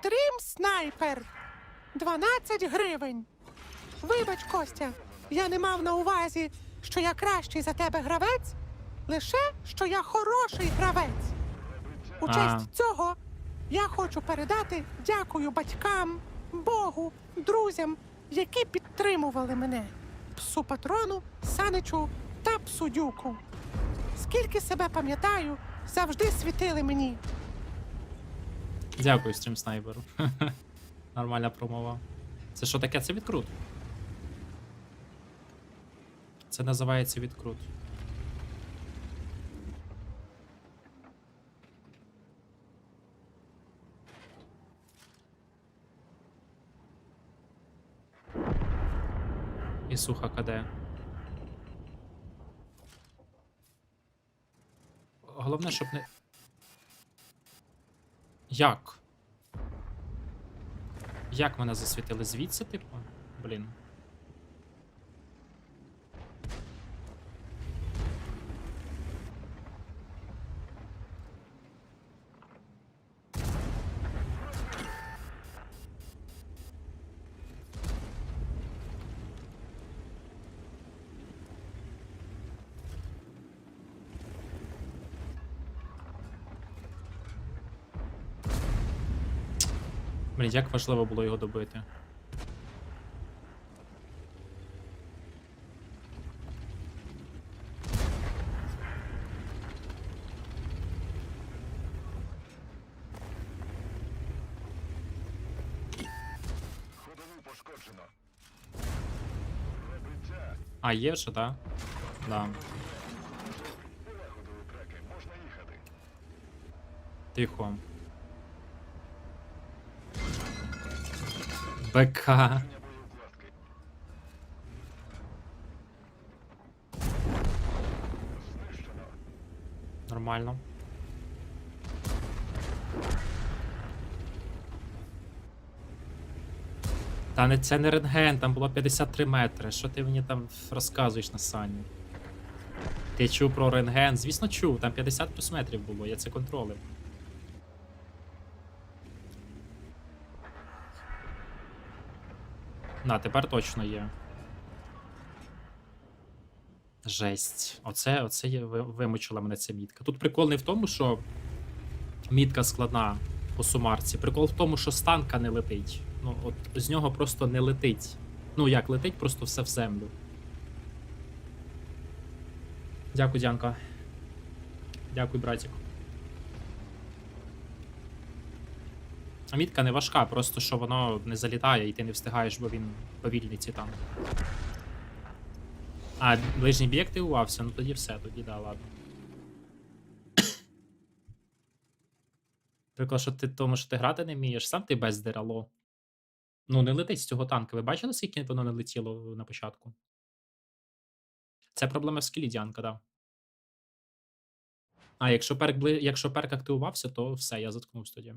Стрім снайпер. 12 гривень. Вибач, Костя, я не мав на увазі, що я кращий за тебе гравець, лише що я хороший гравець. У честь цього я хочу передати дякую батькам, Богу, друзям, які підтримували мене, псу патрону, саничу та псу дюку. Скільки себе пам'ятаю, завжди світили мені. Дякую, стрім снайперу. Нормальна промова. Це що таке? Це відкрут. Це називається відкрут. І суха КД. Головне, щоб не. Як? Як мене засвітили звідси, типу? Блін. Блін, як важливо було його добити. А, є вже, так? Да? Да. Тихо. БК. Нормально. Та не це не рентген, там було 53 метри. Що ти мені там розказуєш на сані? Ти чув про рентген? Звісно, чув, там 50 плюс метрів було, я це контролив. На, тепер точно є. Жесть. Оце, оце є, вимучила мене ця мітка. Тут прикол не в тому, що мітка складна по сумарці. Прикол в тому, що станка не летить. Ну, от з нього просто не летить. Ну, як летить, просто все в землю. Дякую, Дянка. Дякую, братик. Мітка не важка, просто що воно не залітає і ти не встигаєш, бо він повільний ці танк. А, ближній бій активувався, ну тоді все, тоді да, ладно. Приклад, що ти тому, що ти грати не вмієш, сам ти бездер, алло. Ну, не летить з цього танка. Ви бачили, скільки воно не летіло на початку? Це проблема в скілі, Діанка, да. А, якщо перк, якщо перк активувався, то все, я заткнувся тоді.